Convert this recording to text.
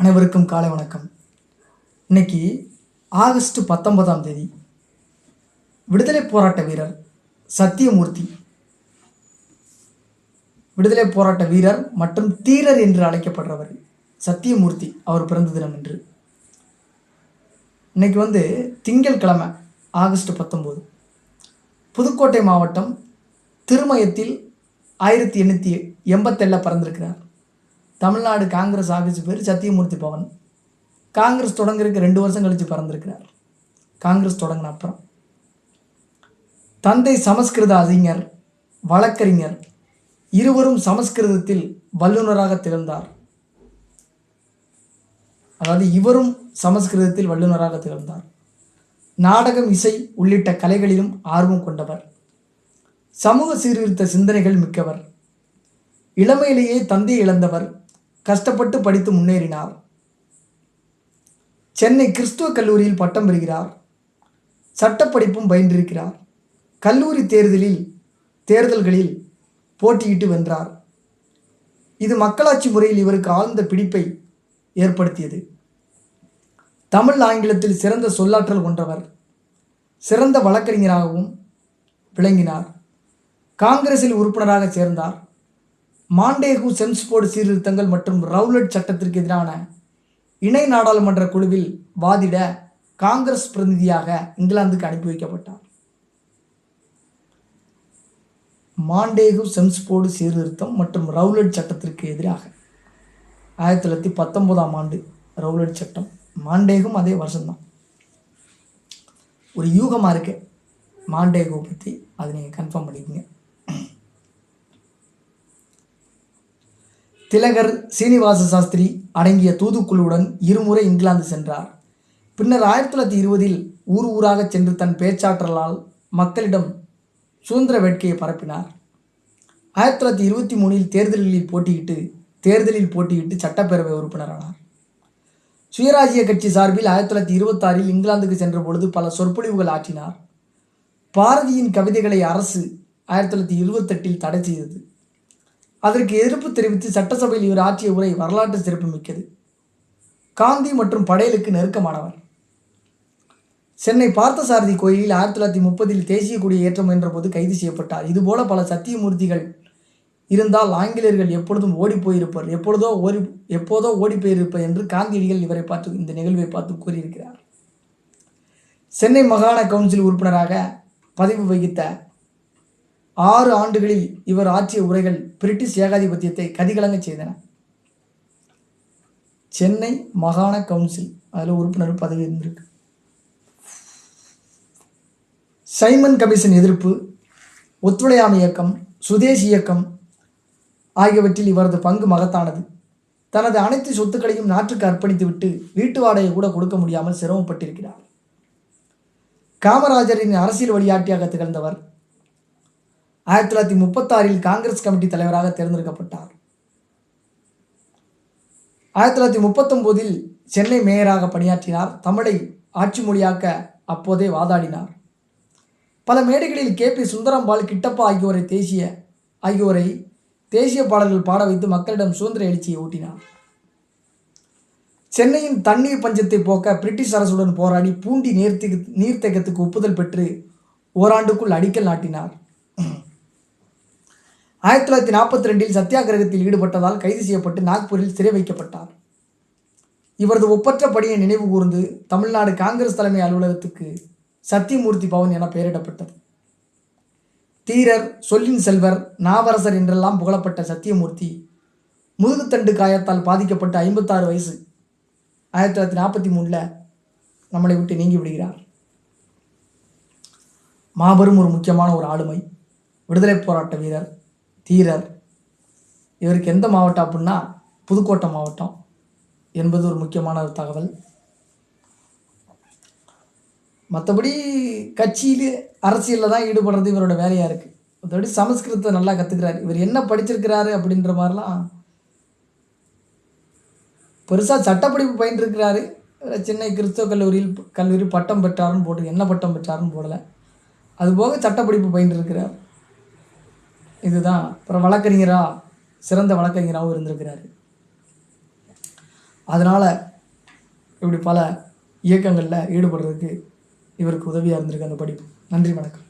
அனைவருக்கும் காலை வணக்கம். இன்னைக்கு ஆகஸ்ட் பத்தொன்பதாம் தேதி விடுதலை போராட்ட வீரர் சத்தியமூர்த்தி. விடுதலை போராட்ட வீரர் மற்றும் தீரர் என்று அழைக்கப்படுறவர் சத்தியமூர்த்தி அவர் பிறந்த தினம் என்று இன்னைக்கு வந்து திங்கட்கிழமை ஆகஸ்ட் பத்தொம்போது புதுக்கோட்டை மாவட்டம் திருமயத்தில் ஆயிரத்தி எண்ணூற்றி எண்பத்தேழில் பிறந்திருக்கிறார். தமிழ்நாடு காங்கிரஸ் ஆஃபீஸ் பேர் சத்தியமூர்த்தி பவன். காங்கிரஸ் தொடங்குறதுக்கு ரெண்டு வருஷம் கழித்து பிறந்திருக்கிறார். காங்கிரஸ் தொடங்கின அப்புறம். தந்தை சமஸ்கிருத அறிஞர் வழக்கறிஞர் இருவரும் சமஸ்கிருதத்தில் வல்லுநராக திகழ்ந்தார். அதாவது இவரும் சமஸ்கிருதத்தில் வல்லுநராக திகழ்ந்தார். நாடகம் இசை உள்ளிட்ட கலைகளிலும் ஆர்வம் கொண்டவர். சமூக சீர்திருத்த சிந்தனைகள் மிக்கவர். இளமையிலேயே தந்தை இழந்தவர் கஷ்டப்பட்டு படித்து முன்னேறினார். சென்னை கிறிஸ்துவ கல்லூரியில் பட்டம் பெறுகிறார். சட்டப்படிப்பும் பயின்றிருக்கிறார். கல்லூரி தேர்தலில் தேர்தல்களில் போட்டியிட்டு வென்றார். இது மக்களாட்சி முறையில் இவருக்கு ஆழ்ந்த பிடிப்பை ஏற்படுத்தியது. தமிழ் ஆங்கிலத்தில் சிறந்த சொல்லாற்றல் கொண்டவர் சிறந்த வழக்கறிஞராகவும் விளங்கினார். காங்கிரஸில் உறுப்பினராக சேர்ந்தார். மாண்டேகு சென்ஸ்போர்டு சீர்திருத்தங்கள் மற்றும் ரவுலட் சட்டத்திற்கு எதிரான இணை நாடாளுமன்ற குழுவில் வாதிட காங்கிரஸ் பிரதிநிதியாக இங்கிலாந்துக்கு அனுப்பி வைக்கப்பட்டார். மாண்டேகு சென்ஸ்போர்டு சீர்திருத்தம் மற்றும் ரவுலட் சட்டத்திற்கு எதிராக ஆயிரத்தி தொள்ளாயிரத்தி பத்தொன்பதாம் ஆண்டு ரவுலட் சட்டம். மாண்டேகும் அதே வருஷம்தான். ஒரு யூகமாக இருக்கு. மாண்டேகோ பற்றி அதை நீங்கள் கன்ஃபார்ம் பண்ணிக்கோங்க. திலகர் சீனிவாச சாஸ்திரி அடங்கிய தூதுக்குழுவுடன் இருமுறை இங்கிலாந்து சென்றார். பின்னர் ஆயிரத்தி தொள்ளாயிரத்தி இருபதில் ஊர் ஊராக சென்று தன் பேச்சாற்றலால் மக்களிடம் சுதந்திர வேட்கையை பரப்பினார். ஆயிரத்தி தொள்ளாயிரத்தி இருபத்தி மூணில் தேர்தலில் போட்டியிட்டு தேர்தலில் போட்டியிட்டு சட்டப்பேரவை உறுப்பினரானார். சுயராஜ்ய கட்சி சார்பில் ஆயிரத்தி தொள்ளாயிரத்தி இருபத்தாறில் இங்கிலாந்துக்கு சென்ற பொழுது பல சொற்பொழிவுகள் ஆற்றினார். பாரதியின் கவிதைகளை அரசு ஆயிரத்தி தொள்ளாயிரத்தி இருபத்தெட்டில் தடை செய்தது. அதற்கு எதிர்ப்பு தெரிவித்து சட்டசபையில் இவர் ஆற்றிய உரை வரலாற்று சிறப்புமிக்கது. காந்தி மற்றும் படேலுக்கு நெருக்கமானவர். சென்னை பார்த்தசாரதி கோயிலில் ஆயிரத்தி தொள்ளாயிரத்தி முப்பதில் தேசிய கொடியை ஏற்ற முயன்றபோது கைது செய்யப்பட்டார். இதுபோல பல சத்தியமூர்த்திகள் இருந்தால் ஆங்கிலேயர்கள் எப்பொழுதும் ஓடிப்போயிருப்பர் எப்பொழுதோ ஓடி எப்போதோ ஓடி போயிருப்பர் என்று காந்தியடிகள் இவரை பார்த்து இந்த நிகழ்வை பார்த்து கூறியிருக்கிறார். சென்னை மாகாண கவுன்சில் உறுப்பினராக பதவி வகித்த ஆறு ஆண்டுகளில் இவர் ஆற்றிய உரைகள் பிரிட்டிஷ் ஏகாதிபத்தியத்தை கதிகலங்க செய்தன. சென்னை மாகாண கவுன்சில் அதில் உறுப்பினர் பதவி இருந்திருக்கு. சைமன் கமிஷன் எதிர்ப்பு ஒத்துழையாமை இயக்கம் சுதேசி இயக்கம் ஆகியவற்றில் இவரது பங்கு மகத்தானது. தனது அனைத்து சொத்துக்களையும் நாட்டுக்கு அர்ப்பணித்துவிட்டு வீட்டு வாடகை கூட கொடுக்க முடியாமல் சிரமப்பட்டிருக்கிறார். காமராஜரின் அரசியல் வழியாட்டியாக திகழ்ந்தவர் ஆயிரத்தி தொள்ளாயிரத்தி முப்பத்தாறில் காங்கிரஸ் கமிட்டி தலைவராக தேர்ந்தெடுக்கப்பட்டார். ஆயிரத்தி தொள்ளாயிரத்தி முப்பத்தொம்போதில் சென்னை மேயராக பணியாற்றினார். தமிழை ஆட்சி மொழியாக்க அப்போதே வாதாடினார். பல மேடைகளில் கே பி சுந்தரம்பாள் கிட்டப்பா ஆகியோரை தேசிய ஆகியோரை தேசிய பாடல்கள் பாட வைத்து மக்களிடம் சுதந்திர எழுச்சியை ஊட்டினார். சென்னையின் தண்ணீர் பஞ்சத்தை போக்க பிரிட்டிஷ் அரசுடன் போராடி பூண்டி நீர்த்தி நீர்த்தேக்கத்துக்கு ஒப்புதல் பெற்று ஓராண்டுக்குள் அடிக்கல் நாட்டினார். ஆயிரத்தி தொள்ளாயிரத்தி நாற்பத்தி ரெண்டில் சத்தியாகிரகத்தில் ஈடுபட்டதால் கைது செய்யப்பட்டு நாக்பூரில் சிறை வைக்கப்பட்டார். இவரது ஒப்பற்ற பணியை நினைவு கூர்ந்து தமிழ்நாடு காங்கிரஸ் தலைமை அலுவலகத்துக்கு சத்தியமூர்த்தி பவன் என பெயரிடப்பட்டது. தீரர் சொல்லின் செல்வர் நாவரசர் என்றெல்லாம் புகழப்பட்ட சத்தியமூர்த்தி முதுகுத்தண்டு காயத்தால் பாதிக்கப்பட்ட ஐம்பத்தாறு வயசு. ஆயிரத்தி தொள்ளாயிரத்தி நாற்பத்தி மூணில் நம்மளை விட்டு நீங்கி விடுகிறார். மாபெரும் ஒரு முக்கியமான ஒரு ஆளுமை விடுதலை போராட்ட வீரர் தீரர். இவருக்கு எந்த மாவட்டம் அப்படின்னா புதுக்கோட்டை மாவட்டம் என்பது ஒரு முக்கியமான ஒரு தகவல். மற்றபடி கட்சியில் அரசியலில் தான் ஈடுபடுறது இவரோட வேலையாக இருக்குது மற்றபடி சமஸ்கிருதத்தை நல்லா கற்றுக்கிறாரு இவர் என்ன படிச்சிருக்கிறாரு அப்படின்ற மாதிரிலாம் பெருசாக சட்டப்படிப்பு பயின்றிருக்கிறாரு. சென்னை கிறிஸ்தவ கல்லூரியில் கல்லூரி பட்டம் பெற்றாருன்னு போட்டு என்ன பட்டம் பெற்றாருன்னு போடலை. அதுபோக சட்டப்படிப்பு பயின்றிருக்கிறார். இதுதான். அப்புறம் வழக்கறிஞராக சிறந்த வழக்கறிஞராகவும் இருந்திருக்கிறாரு. அதனால் இப்படி பல இயக்கங்களில் ஈடுபடுறதுக்கு இவருக்கு உதவியாக இருந்திருக்கு அந்த படிப்பு. நன்றி வணக்கம்.